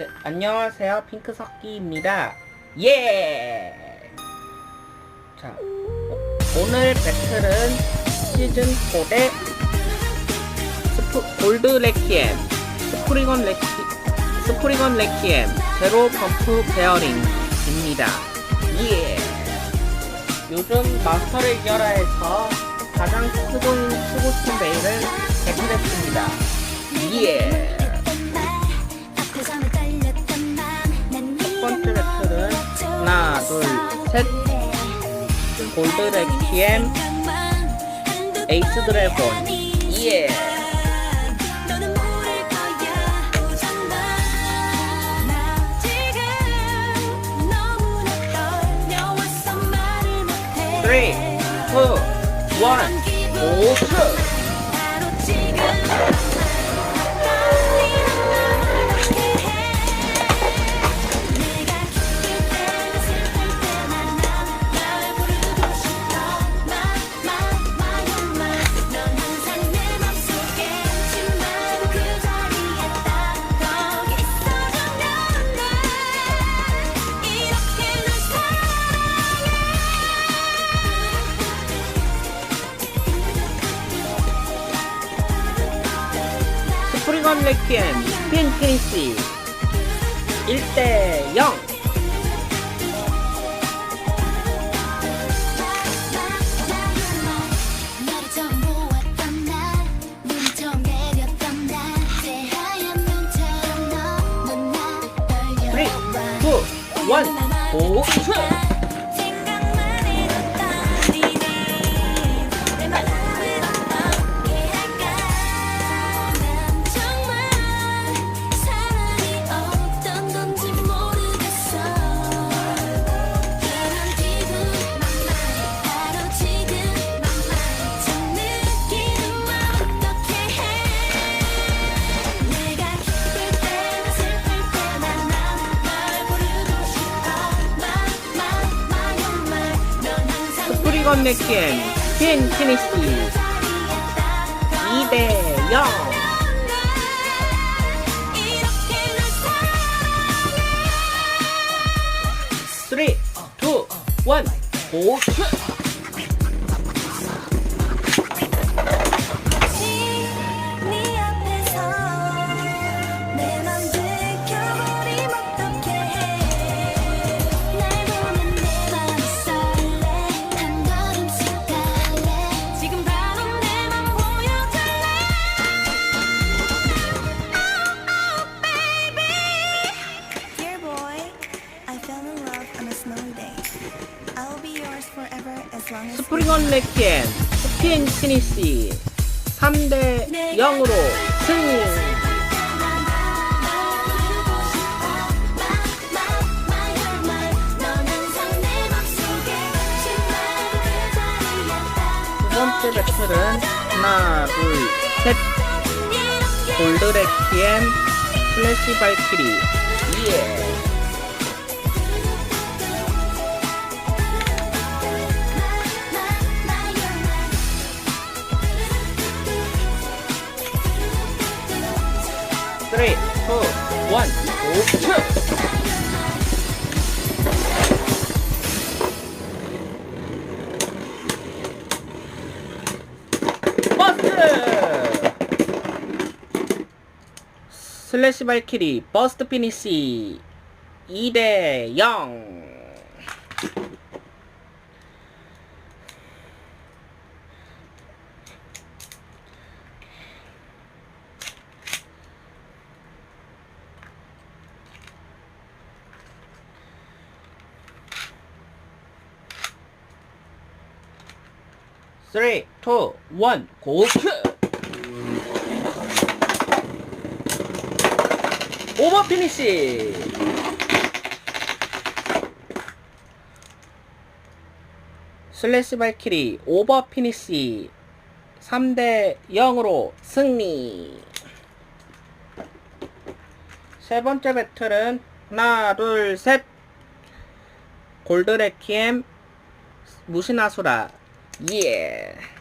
네, 안녕하세요. 핑크 석기입니다. 예! 자, 오- 오늘 배틀은 시즌4 대 스프, 골드 레키엠, 스프리건 레키, 스프리건 레키엠, 제로 펌프 베어링입니다. 예! 요즘 마스터를 이겨라 해서 가장 쓰고, 쓰고 싶은 메일을 배틀했습니다. 예! 셋. 골드 레키엠, 에이스 드래곤. 예! Three, two, one, 오, 스프리건 레키엠, 스핀 피니시. 1대 0. Three, two, one, 오, 레키엠, 스핀 피니시. 2대 0. Three, two, one, 오, two. 스핀 피니시. 3대 0으로 승리. 두 번째 배틀은 하나, 둘, 셋. 골드 레키엠, 슬래시 발키리. 예. 슬래시 발키리 버스트 피니시 2대 0 3, 2, 1, 고! 오버 피니시! 슬래시 발키리 오버 피니시 3대 0으로 승리! 세 번째 배틀은 하나, 둘, 셋! 골드 레키엠 무시나수라 イエー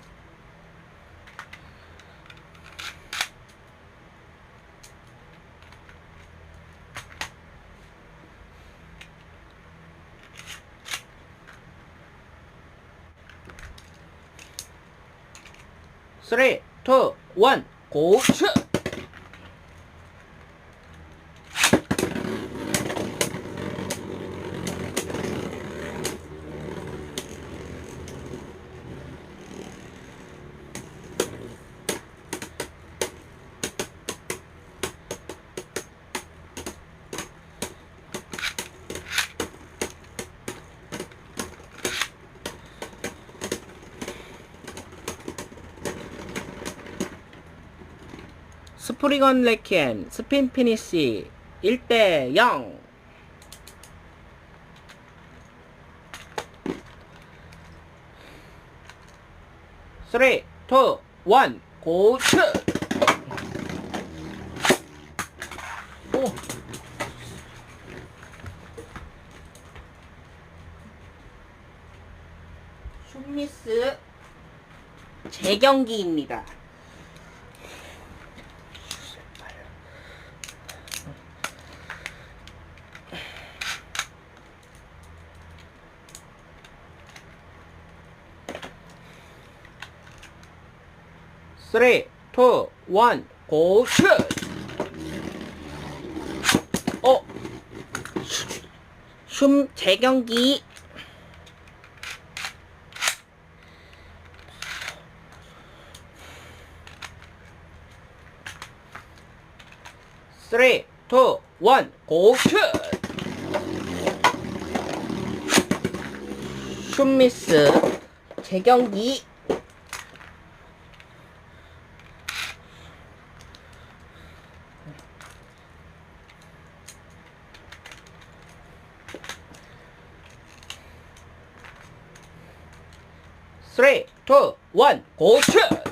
それとワン、ゴーシュ 스프리건 레키엠 스핀 피니시 1대 0 3, 2, 1, 고, 슛! 오! 슛미스 재경기입니다. 쓰리, 투, 원, 고, 슛! 어? 춤 재경기. 쓰리, 투, 원, 고, 슛! 슛 미스 재경기. 쓰리, 투, 원, 고, 슛!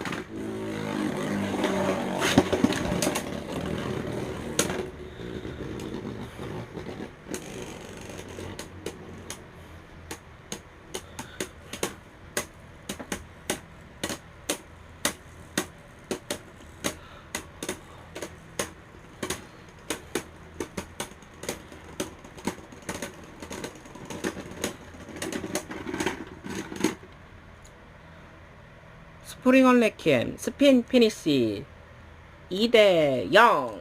스프링언 레키엠 스핀 피니시 2대 0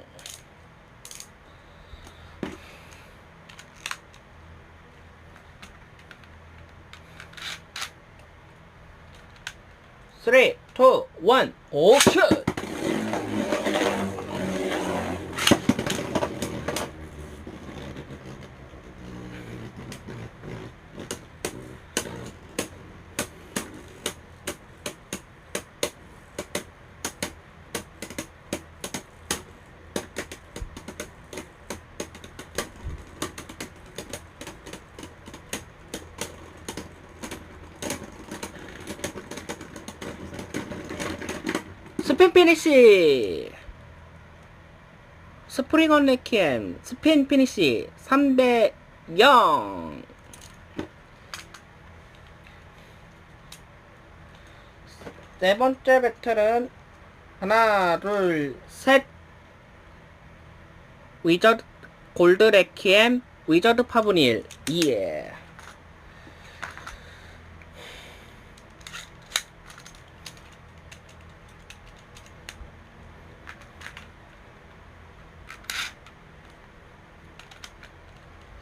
3, 2, 1, 고, 슛! 스펜 피니쉬 스프링언 레키엠 스펜 피니쉬 3대 0 네번째 배틀은 하나 둘셋. 위저드 골드 레키엠 위저드 파브닐. 예. yeah.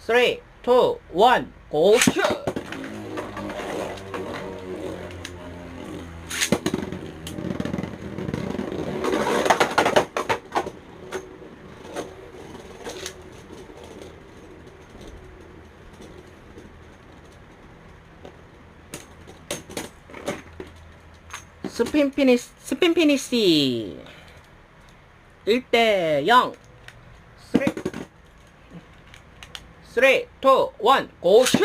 3, 2, 1, 고 슛! 스핀 피니스 스핀 피니시 1대 0 3, 2, 1, 고, 슛!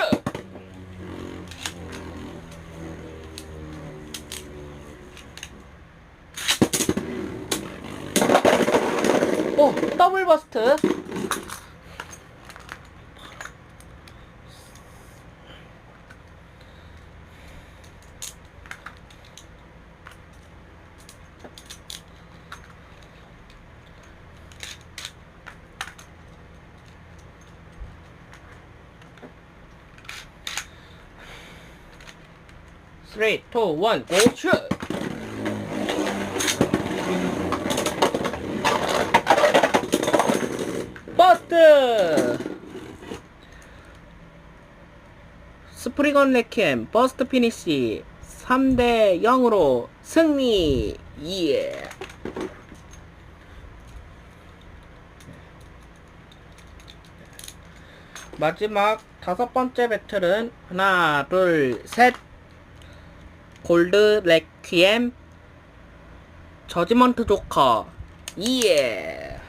오, 더블 버스트. 3, 2, 1, 고, 슛! 버트! 스프링건 레캠 버스트 피니시 3대 0으로 승리! 예! 마지막 다섯 번째 배틀은 하나, 둘, 셋! 골드 레퀴엠 저지먼트 조커 예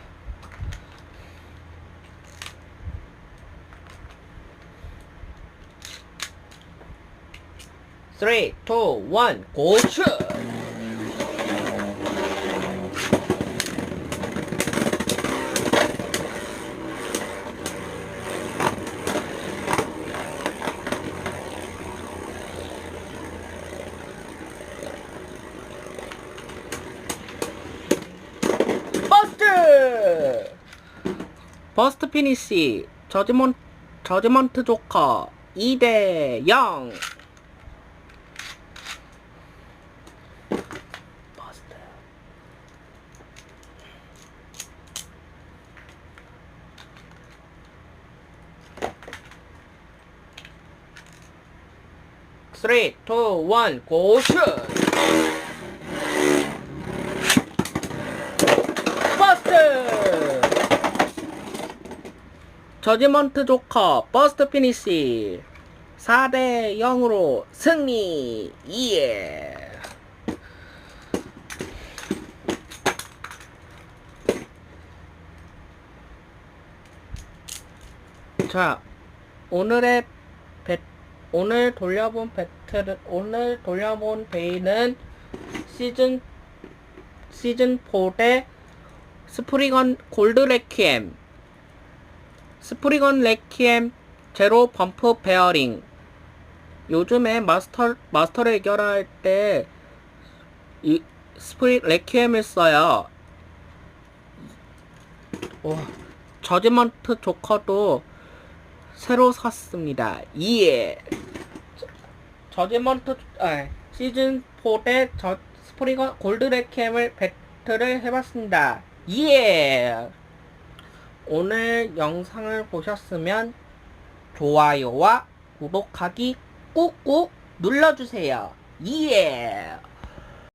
쓰리, 투, 원, 고슛! 버스트! 버스트 피니시 저지먼 저지먼트 조커 2대 0 버스트 쓰리, 투, 원, 고슛! 버스트! 저지먼트 조커 버스트 피니시 4대 0으로 승리! 예! 자, 오늘의 배, 오늘 돌려본 배틀은, 오늘 돌려본 베이는 시즌, 시즌 4대 스프리건 골드 레퀴엠 스프리건 레퀴엠 제로 범프 베어링 요즘에 마스터 마스터를 해결할 때 이 스프리 레퀴엠을 써요. 와 저지먼트 조커도 새로 샀습니다. 예. 저지먼트 아, 시즌 4대 저 스프리건 골드 레퀴엠을 배틀을 해봤습니다. 예! 오늘 영상을 보셨으면 좋아요와 구독하기 꾹꾹 눌러주세요. 예!